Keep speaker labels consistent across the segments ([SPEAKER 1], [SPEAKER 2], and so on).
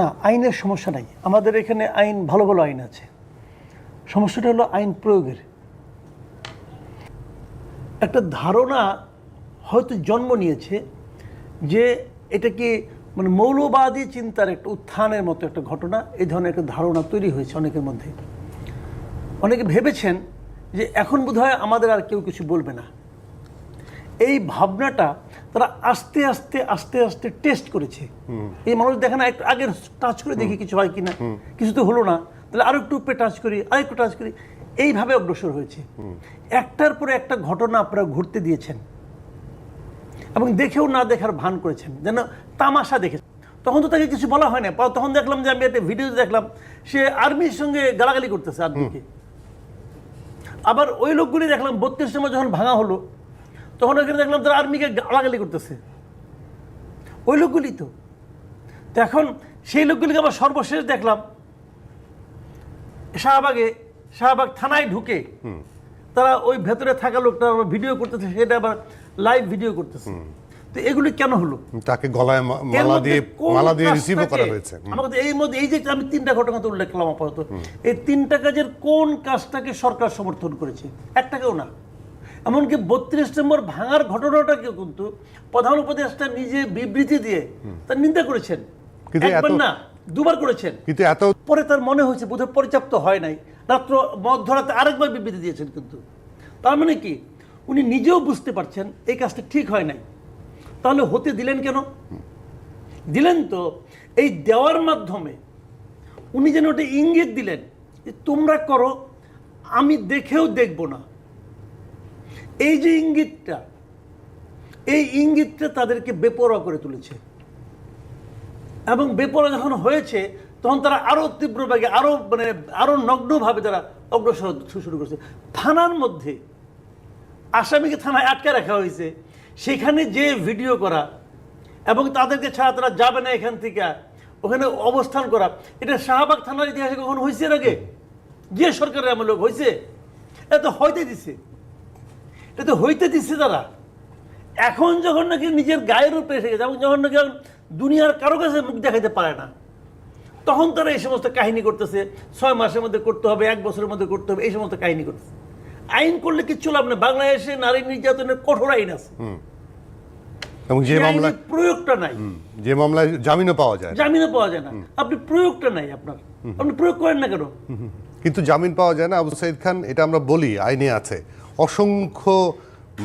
[SPEAKER 1] না, আইনের সমস্যা নাই। আমাদের এখানে আইন, ভালো ভালো আইন আছে। সমস্যাটা হলো আইন প্রয়োগের। একটা ধারণা হয়তো জন্ম নিয়েছে যে এটা কি মানে মৌলবাদী চিন্তার একটা উত্থানের মতো একটা ঘটনা, এই ধরনের একটা ধারণা তৈরি হয়েছে অনেকের মধ্যে। অনেকে ভেবেছেন যে এখন বোধহয় আমাদের আর কেউ কিছু বলবে না। এই ভাবনাটা তারা আস্তে আস্তে আস্তে আস্তে টেস্ট করেছে। এই মানুষ দেখে না একটু আগে টাচ করে দেখি কিছু হয় কিনা। কিছু তো হলো না। তাহলে আরও একটু উপরে টাচ করি আর একটু টাচ করি। এইভাবে অগ্রসর হয়েছে। একটার পরে একটা ঘটনা আপনারা ঘুরতে দিয়েছেন। এবং দেখেও না দেখার ভান করেছেন। যেন তামাশা দেখে তখন তো তাকে কিছু বলা হয় না তখন দেখলাম যে আমি একটা ভিডিও দেখলাম সে আর্মির সঙ্গে গালাগালি করতেছে আর্মিকে। আবার ওই লোকগুলি দেখলাম বত্রিশ সময় যখন ভাঙা হলো তখন ওখানে দেখলাম তারা আর্মিকে গালাগালি করতেছে। ওই লোকগুলি তো। তো এখন সেই লোকগুলিকে আবার সর্বশেষ দেখলাম। শাহবাগে শাহবাগ থানায় ঢুকে তারা ওই ভেতরে থাকা লোকটা আবার ভিডিও করতেছে সেটা আবার লাইভ ভিডিও করতেছে। তো এগুলি কেন হলো?
[SPEAKER 2] তাকে গলায় মালা দিয়ে মালা দিয়ে
[SPEAKER 1] কাজটাকে-
[SPEAKER 2] করা হয়েছে।
[SPEAKER 1] আমাকে এই মধ্যে এই যে আমি তিনটা ঘটনা তো উল্লেখ করলাম আপাতত। এই তিনটা কাজের কোন কাজটাকে সরকার সমর্থন করেছে? একটাকেও না। এমনকি বত্রিশ নম্বর ভাঙার ঘটনাটাকে কিন্তু প্রধান উপদেষ্টা নিজে বিবৃতি দিয়ে তার নিন্দা করেছেন।
[SPEAKER 2] কিন্তু
[SPEAKER 1] একবার না দুবার করেছেন।
[SPEAKER 2] কিন্তু এত
[SPEAKER 1] পরে তার মনে হয়েছে বোধহয় পর্যাপ্ত হয় নাই। রাত্র মধ্যরাতে আরেকবার বিবৃতি দিয়েছেন কিন্তু। তার মানে কি? উনি নিজেও বুঝতে পারছেন এই কাজটা ঠিক হয় নাই। তাহলে হতে দিলেন কেন? দিলেন তো এই দেওয়ার মাধ্যমে। উনি যেন ওটা ইঙ্গিত দিলেন যে তোমরা করো আমি দেখেও দেখব না। এই যে ইঙ্গিতটা, এই ইঙ্গিতটা তাদেরকে বেপরোয়া করে তুলেছে। এবং বেপরোয়া যখন হয়েছে, তখন তারা আরও তীব্রভাবে আরও মানে আরও নগ্নভাবে তারা অগ্রসর শুরু করেছে। থানার মধ্যে, আসামিকে থানায় আটকে রাখা হয়েছে। সেখানে যে ভিডিও করা এবং তাদেরকে ছাড়া তারা যাবে না এখান থেকে, ওখানে অবস্থান করা, এটা শাহবাগ থানার ইতিহাসে কখন হয়েছে এর আগে? যে সরকারের আমার লোক হয়েছে? এটা তো হইতে দিছে। এটা তো হইতে দিচ্ছে তারা। এখন যখন নাকি নিজের গায়ের উপরে এসে গেছে এবং যখন নাকি দুনিয়ার কারও কাছে মুখ দেখাইতে পারে না তখন তারা এই সমস্ত কাহিনী করতেছে ছয় মাসের মধ্যে করতে হবে এক বছরের মধ্যে করতে হবে এই সমস্ত কাহিনী করতেছে। আইন করলে কিচ্ছু লাভ নেই বাংলাদেশে নারী নির্যাতনের কঠোর আইন আছে।
[SPEAKER 2] এবং যে মামলা
[SPEAKER 1] প্রয়োগটা নাই।
[SPEAKER 2] যে মামলায় জামিনও পাওয়া যায় না।
[SPEAKER 1] জামিনও পাওয়া যায় না। আপনি প্রয়োগটা নাই আপনার। আপনি প্রয়োগ করেন না কেন?
[SPEAKER 2] কিন্তু জামিন পাওয়া যায় না আবু সাইদ খান এটা আমরা বলি আইনে আছে। অসংখ্য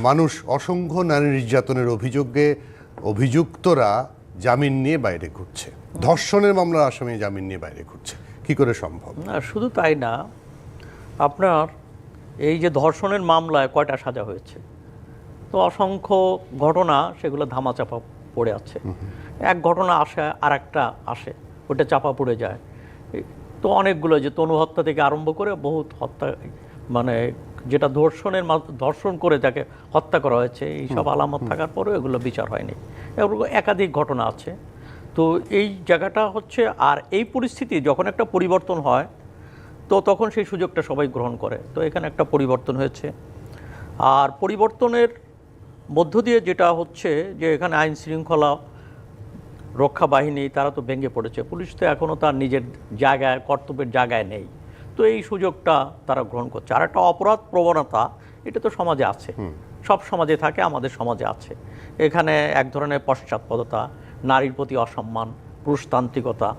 [SPEAKER 2] মানুষ, অসংখ্য নারী নির্যাতনের অভিযোগে অভিযুক্তরা জামিন নিয়ে বাইরে ঘুরছে। ধর্ষণের মামলার আসামি জামিন নিয়ে বাইরে ঘুরছে। কি করে সম্ভব?
[SPEAKER 3] না, শুধু তাই না, আপনার এই যে ধর্ষণের মামলায় কয়টা সাজা হয়েছে, তো অসংখ্য ঘটনা সেগুলো ধামাচাপা পড়ে আছে। এক ঘটনা আসে আর একটা আসে, ওটা চাপা পড়ে যায়। তো অনেকগুলো যে তনু হত্যা থেকে আরম্ভ করে বহুত হত্যা মানে যেটা ধর্ষণের ধর্ষণ করে যাকে হত্যা করা হয়েছে এইসব আলামত থাকার পরেও এগুলো বিচার হয়নি। এগুলো একাধিক ঘটনা আছে। তো এই জায়গাটা হচ্ছে আর এই পরিস্থিতি যখন একটা পরিবর্তন হয় তো তখন সেই সুযোগটা সবাই গ্রহণ করে। তো এখানে একটা পরিবর্তন হয়েছে। আর পরিবর্তনের মধ্য দিয়ে যেটা হচ্ছে যে এখানে আইন শৃঙ্খলা রক্ষা বাহিনী তারা তো ভেঙে পড়েছে। পুলিশ তো এখনও তার নিজের জায়গায় কর্তব্যের জায়গায় নেই। তো এই সুযোগটা তারা গ্রহণ করছে। আর একটা অপরাধ প্রবণতা এটা তো সমাজে আছে। সব সমাজে থাকে আমাদের সমাজে আছে। এখানে এক ধরনের পশ্চাৎপদতা নারীর প্রতি অসম্মান পুরুষতান্ত্রিকতা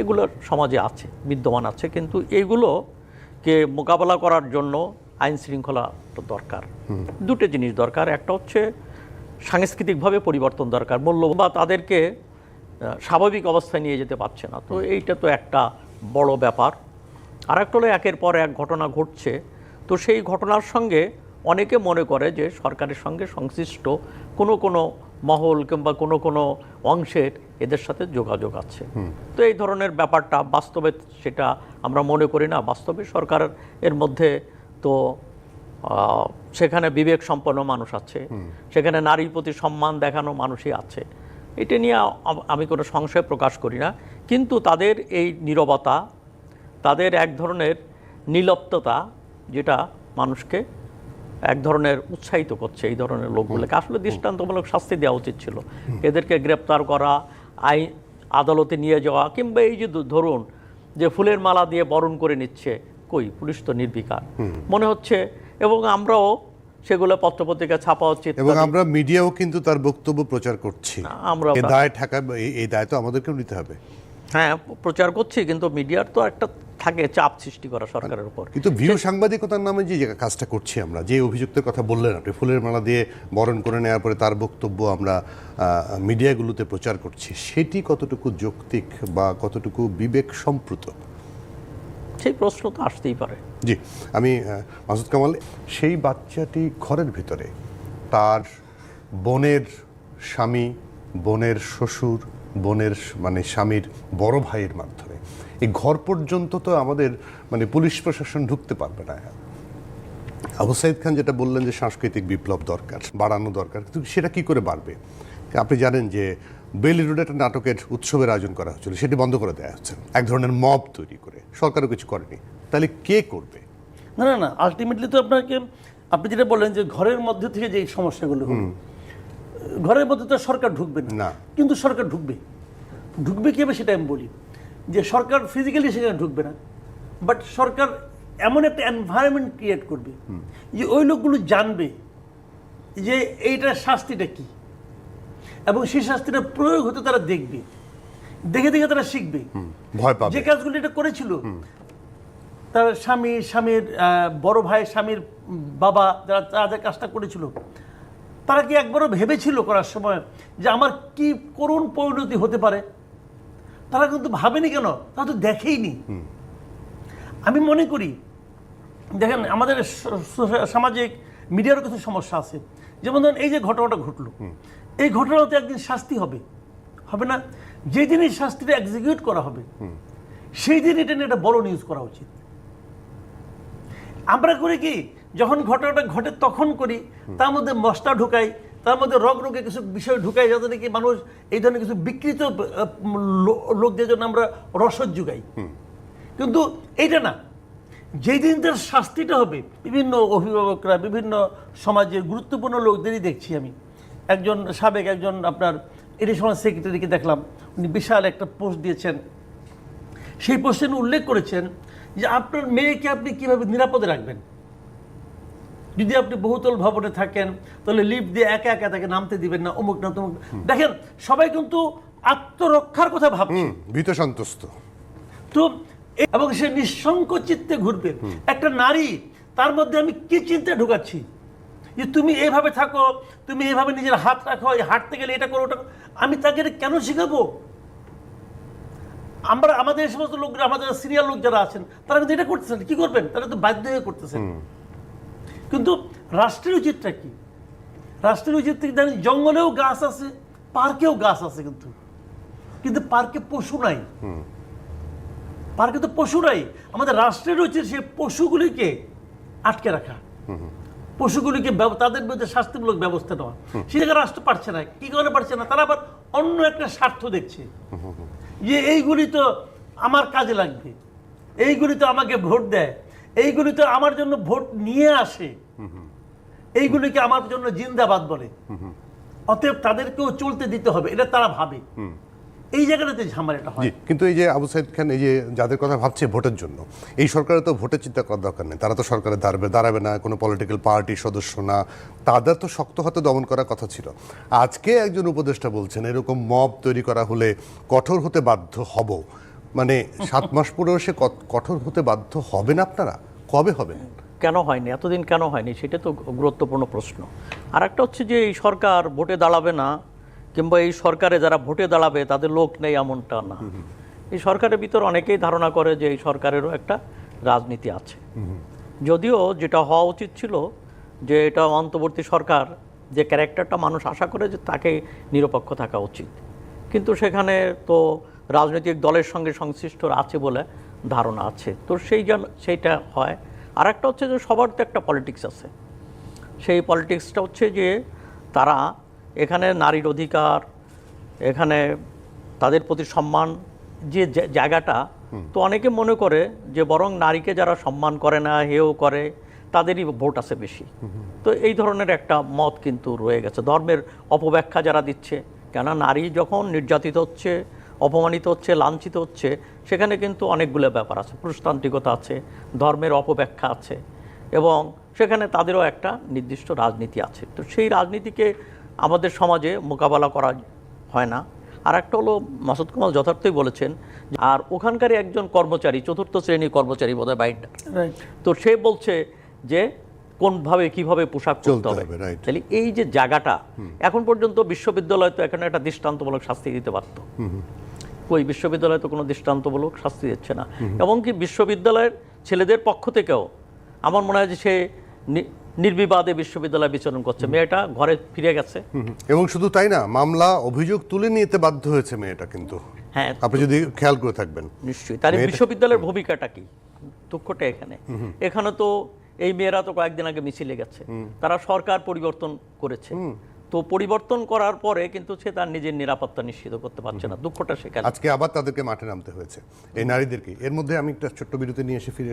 [SPEAKER 3] এগুলো সমাজে আছে বিদ্যমান আছে। কিন্তু এইগুলোকে মোকাবেলা করার জন্য আইন শৃঙ্খলা তো দরকার। দুটো জিনিস দরকার। একটা হচ্ছে সাংস্কৃতিকভাবে পরিবর্তন দরকার। মূল্য বা তাদেরকে স্বাভাবিক অবস্থায় নিয়ে যেতে পারছে না। তো এইটা তো একটা বড় ব্যাপার। আর একটা হলো একের পর এক ঘটনা ঘটছে। তো সেই ঘটনার সঙ্গে অনেকে মনে করে যে সরকারের সঙ্গে সংশ্লিষ্ট কোনো কোনো মহল কিংবা কোনো কোনো অংশের এদের সাথে যোগাযোগ আছে। তো এই ধরনের ব্যাপারটা বাস্তবে সেটা আমরা মনে করি না। বাস্তবে সরকার এর মধ্যে তো সেখানে বিবেক সম্পন্ন মানুষ আছে। সেখানে নারীর প্রতি সম্মান দেখানো মানুষই আছে। এটা নিয়ে আমি কোনো সংশয় প্রকাশ করি না। কিন্তু তাদের এই নীরবতা তাদের এক ধরনের নিলপ্ততা যেটা মানুষকে এক ধরনের উৎসাহিত করছে এই ধরনের লোকগুলোকে। আসলে দৃষ্টান্তমূলক শাস্তি দেওয়া উচিত ছিল। এদেরকে গ্রেপ্তার করা আইন আদালতে নিয়ে যাওয়া কিংবা এই যে ধরুন যে ফুলের মালা দিয়ে বরণ করে নিচ্ছে কই পুলিশ তো নির্বিকার। মনে হচ্ছে এবং আমরাও সেগুলো পত্রপত্রিকা ছাপা উচিত
[SPEAKER 2] এবং আমরা মিডিয়াও কিন্তু তার বক্তব্য প্রচার করছি।
[SPEAKER 3] আমরা
[SPEAKER 2] দায় ঠাকা এই- এই দায় তো আমাদেরকেও নিতে হবে।
[SPEAKER 3] হ্যাঁ প্রচার করছি কিন্তু মিডিয়ার তো একটা থাকে চাপ সৃষ্টি করা সরকারের উপর।
[SPEAKER 2] কিন্তু ভিউ সাংবাদিকতার নামে যে কাজটা করছি আমরা যে অভিযুক্তের কথা বললেন আপনি ফুলের মালা দিয়ে বরণ করে নেওয়ার পরে তার বক্তব্য আমরা মিডিয়াগুলোতে প্রচার করছি সেটি কতটুকু যৌক্তিক বা কতটুকু বিবেক সম্প্রুত?
[SPEAKER 3] সেই প্রশ্ন তো আসতেই পারে।
[SPEAKER 2] জি আমি মাসুদ কামাল সেই বাচ্চাটি ঘরের ভিতরে তার বোনের স্বামী বোনের শ্বশুর বোনের মানে স্বামীর বড় ভাইয়ের মাধ্যমে। এই ঘর পর্যন্ত তো আমাদের মানে পুলিশ প্রশাসন ঢুকতে পারবে না। আবু সাইদ খান যেটা বললেন যে সাংস্কৃতিক বিপ্লব দরকার বাড়ানো দরকার কিন্তু সেটা কি করে বাড়বে? আপনি জানেন যে বেলি রোডে একটা নাটকের উৎসবের আয়োজন করা হচ্ছিল সেটি বন্ধ করে দেওয়া হচ্ছে। এক ধরনের মব তৈরি করে সরকারও কিছু করেনি। তাহলে কে করবে?
[SPEAKER 1] না না না আলটিমেটলি তো আপনাকে আপনি যেটা বললেন যে ঘরের মধ্যে থেকে যে সমস্যাগুলো ঘরের মধ্যে তো সরকার ঢুকবে না। কিন্তু সরকার ঢুকবে। ঢুকবে কীভাবে সেটা আমি বলি। যে সরকার ফিজিক্যালি সেখানে ঢুকবে না। বাট সরকার এমন একটা এনভায়রনমেন্ট ক্রিয়েট করবে যে ওই লোকগুলো জানবে যে এইটার শাস্তিটা কি। এবং সেই শাস্তিটা প্রয়োগ হতে তারা দেখবে। দেখে দেখে তারা শিখবে।
[SPEAKER 2] ভয় পাবে।
[SPEAKER 1] যে কাজগুলো এটা করেছিল। তার স্বামী স্বামীর বড় ভাই স্বামীর বাবা যারা তাদের কাজটা করেছিল তারা কি একবারও ভেবেছিল করার সময় যে আমার কি করুণ পরিণতি হতে পারে? তারা কিন্তু ভাবেনি কেন? তারা তো দেখেইনি। আমি মনে করি দেখেন আমাদের সামাজিক মিডিয়ারও কিছু সমস্যা আছে। যেমন ধরুন এই যে ঘটনাটা ঘটলো এই ঘটনাতে একদিন শাস্তি হবে। হবে না? যেদিন এই শাস্তিটা এক্সিকিউট করা হবে সেই দিন এটা নিয়ে একটা বড় নিউজ করা উচিত। আমরা করি কি যখন ঘটনাটা ঘটে তখন করি তার মধ্যে মশলা ঢুকাই তার মধ্যে রগ রোগে কিছু বিষয় ঢুকাই যাতে নাকি মানুষ এই ধরনের কিছু বিকৃত লোকদের জন্য আমরা রসদ যোগাই। কিন্তু এইটা না যেই দিন তার শাস্তিটা হবে বিভিন্ন অভিভাবকরা বিভিন্ন সমাজের গুরুত্বপূর্ণ লোকদেরই দেখছি আমি। একজন সাবেক একজন আপনার এডিশনাল সেক্রেটারিকে দেখলাম উনি বিশাল একটা পোস্ট দিয়েছেন। সেই পোস্টে উনি উল্লেখ করেছেন যে আপনার মেয়েকে আপনি কীভাবে নিরাপদে রাখবেন? যদি আপনি বহুতল ভবনে থাকেন তাহলে লিফট দিয়ে একা একা তাকে নামতে দিবেন না অমুক না তমুক। দেখেন সবাই কিন্তু আত্মরক্ষার কথা ভাবছে।
[SPEAKER 2] ভীত সন্তুষ্ট।
[SPEAKER 1] তো এবং সে নিঃসঙ্ক চিত্তে ঘুরবে একটা নারী তার মধ্যে আমি কি চিন্তা ঢুকাচ্ছি? যে তুমি এইভাবে থাকো তুমি এইভাবে নিজের হাত রাখো এই হাঁটতে গেলে এটা করো ওটা আমি তাকে কেন শিখাবো? আমরা আমাদের এই সমস্ত লোকরা আমাদের সিরিয়াল লোক যারা আছেন তারা কিন্তু এটা করতেছেন কি করবেন? তারা তো বাধ্য হয়ে করতেছেন। কিন্তু রাষ্ট্রের উচিতটা কি? রাষ্ট্রের উচিত থেকে জানেন জঙ্গলেও গাছ আছে পার্কেও গাছ আছে কিন্তু। কিন্তু পার্কে পশু নাই। পার্কে তো পশু নাই। আমাদের রাষ্ট্রের উচিত সেই পশুগুলিকে আটকে রাখা। পশুগুলিকে তাদের বিরুদ্ধে শাস্তিমূলক ব্যবস্থা নেওয়া। সে জায়গায় রাষ্ট্র পারছে না। কি কারণে পারছে না? তারা আবার অন্য একটা স্বার্থ দেখছে। যে এইগুলি তো আমার কাজে লাগবে। এইগুলি তো আমাকে ভোট দেয়। এইগুলি তো আমার জন্য ভোট নিয়ে আসে। এইগুলিকে আমার জন্য জিন্দাবাদ বলে। অতএব তাদেরকেও চলতে দিতে হবে এটা তারা ভাবে। এই জায়গাটাতে ঝামেলাটা হয়।
[SPEAKER 2] কিন্তু এই যে আবু সাইদ খান এই যে যাদের কথা ভাবছে ভোটের জন্য এই সরকারের তো ভোটের চিন্তা করার দরকার নেই। তারা তো সরকারে দাঁড়াবে দাঁড়াবে না কোনো পলিটিক্যাল পার্টির সদস্য না। তাদের তো শক্ত হাতে দমন করার কথা ছিল। আজকে একজন উপদেষ্টা বলছেন এরকম মব তৈরি করা হলে কঠোর হতে বাধ্য হব। মানে সাত মাস পরেও সে কঠোর হতে বাধ্য হবেন আপনারা? কবে হবেন?
[SPEAKER 3] কেন হয়নি? এতদিন কেন হয়নি? সেটা তো গুরুত্বপূর্ণ প্রশ্ন। আর একটা হচ্ছে যে এই সরকার ভোটে দাঁড়াবে না কিংবা এই সরকারে যারা ভোটে দাঁড়াবে তাদের লোক নেই এমনটা না। এই সরকারের ভিতর অনেকেই ধারণা করে যে এই সরকারেরও একটা রাজনীতি আছে। যদিও যেটা হওয়া উচিত ছিল যে এটা অন্তর্বর্তী সরকার যে ক্যারেক্টারটা মানুষ আশা করে যে তাকে নিরপেক্ষ থাকা উচিত। কিন্তু সেখানে তো রাজনৈতিক দলের সঙ্গে সংশ্লিষ্ট আছে বলে ধারণা আছে। তো সেই জন্য সেইটা হয়। আর একটা হচ্ছে যে সবার তো একটা পলিটিক্স আছে। সেই পলিটিক্সটা হচ্ছে যে তারা এখানে নারীর অধিকার এখানে তাদের প্রতি সম্মান যে জায়গাটা তো অনেকে মনে করে যে বরং নারীকে যারা সম্মান করে না হেও করে তাদেরই ভোট আছে বেশি। তো এই ধরনের একটা মত কিন্তু রয়ে গেছে। ধর্মের অপব্যাখ্যা যারা দিচ্ছে কেন নারী যখন নির্যাতিত হচ্ছে অপমানিত হচ্ছে লাঞ্ছিত হচ্ছে সেখানে কিন্তু অনেকগুলো ব্যাপার আছে। পুরুষতান্ত্রিকতা আছে ধর্মের অপব্যাখ্যা আছে এবং সেখানে তাদেরও একটা নির্দিষ্ট রাজনীতি আছে। তো সেই রাজনীতিকে আমাদের সমাজে মোকাবেলা করা হয় না। আর একটা হলো মাসুদ কামাল যথার্থই বলেছেন আর ওখানকারই একজন কর্মচারী চতুর্থ শ্রেণির কর্মচারী বোধহয় বাইন্ডার
[SPEAKER 1] রাইট
[SPEAKER 3] তো সে বলছে যে কোনভাবে কীভাবে পোশাক
[SPEAKER 2] চলতে
[SPEAKER 3] হবে, তাহলে এই যে জায়গাটা এখন পর্যন্ত বিশ্ববিদ্যালয় তো এখানে একটা দৃষ্টান্তমূলক শাস্তি দিতে পারতো। ওই বিশ্ববিদ্যালয় তো কোনো দৃষ্টান্তমূলক শাস্তি দিচ্ছে না। এমনকি বিশ্ববিদ্যালয়ের ছেলেদের পক্ষ থেকেও আমার মনে হয় যে সে নির্বিবাদে বিশ্ববিদ্যালয় বিচরণ করছে। মেয়েটা ঘরে ফিরে গেছে।
[SPEAKER 2] এবং শুধু তাই না মামলা অভিযোগ তুলে নিতে বাধ্য হয়েছে মেয়েটা কিন্তু।
[SPEAKER 3] হ্যাঁ।
[SPEAKER 2] আপনি যদি খেয়াল করে থাকবেন।
[SPEAKER 3] নিশ্চয়ই। তাহলে বিশ্ববিদ্যালয়ের ভূমিকাটা কি? দুঃখটা এখানে। এখানে তো এই মেয়েরা তো কয়েকদিন আগে মিছিলে গেছে। তারা সরকার পরিবর্তন করেছে। তো পরিবর্তন করার পরে কিন্তু সে তার নিজের নিরাপত্তা নিশ্চিত করতে পারছে না। দুঃখটা সেখানে।
[SPEAKER 2] আজকে আবার তাদেরকে মাঠে নামতে হয়েছে। এই নারীদেরকে। এর মধ্যে আমি একটা ছোট্ট বিরতি নিয়ে এসে ফিরে